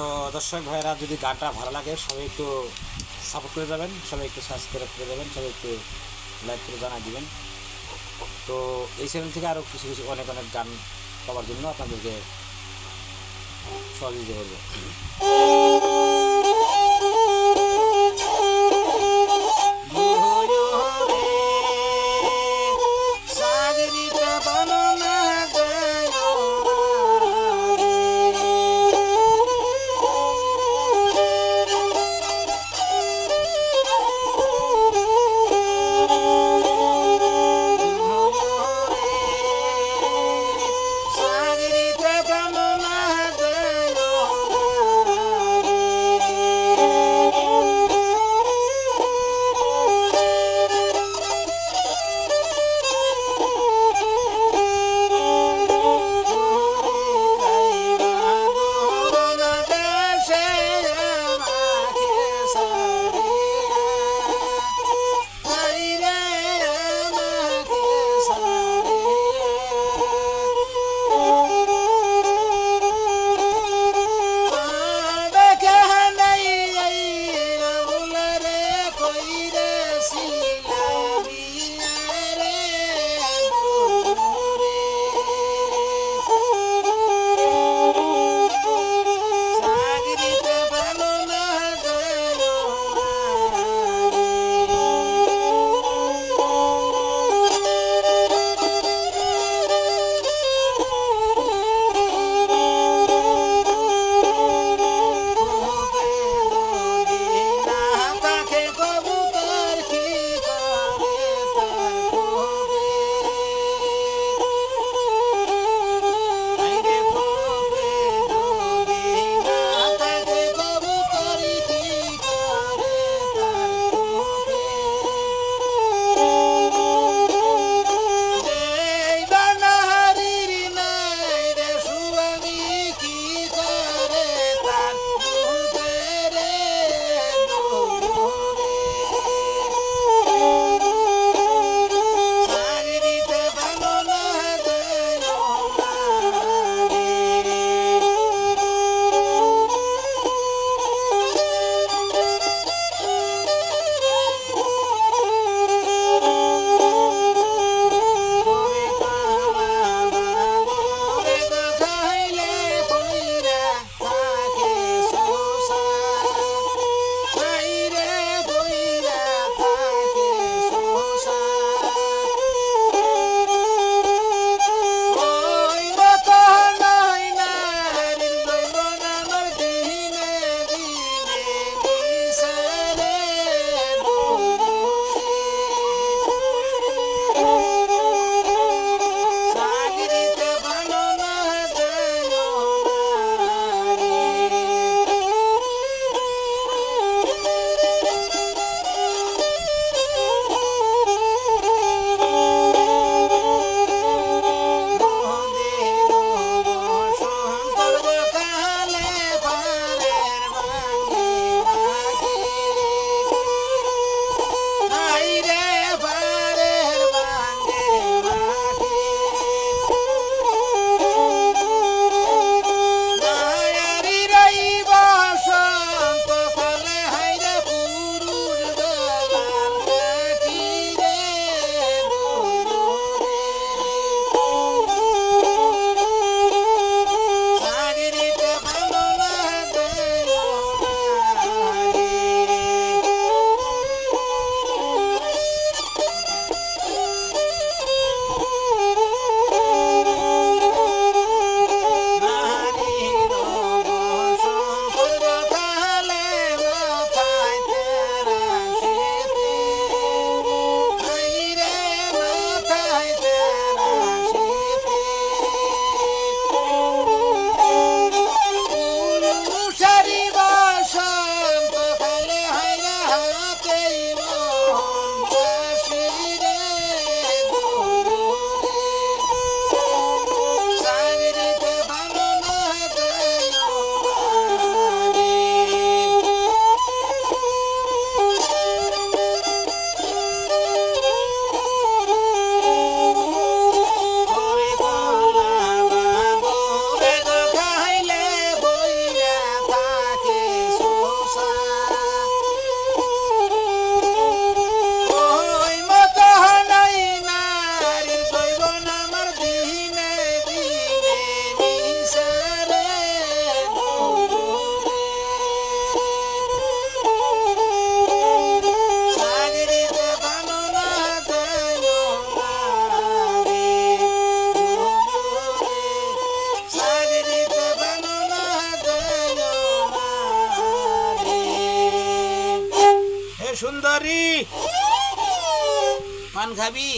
তো দর্শক ভাইরা যদি গানটা ভালো লাগে, সবাই একটু সাপোর্ট করে যাবেন সবাই একটু সাবস্ক্রাইব করে দেবেন, সবাই একটু লাইক করে জানাই দিবেন। তো এই চ্যানেল থেকে আরও কিছু কিছু অনেক অনেক গান পাওয়ার জন্য আপনাদেরকে সহযোগিতা করব। সুন্দরী। পান খাবি?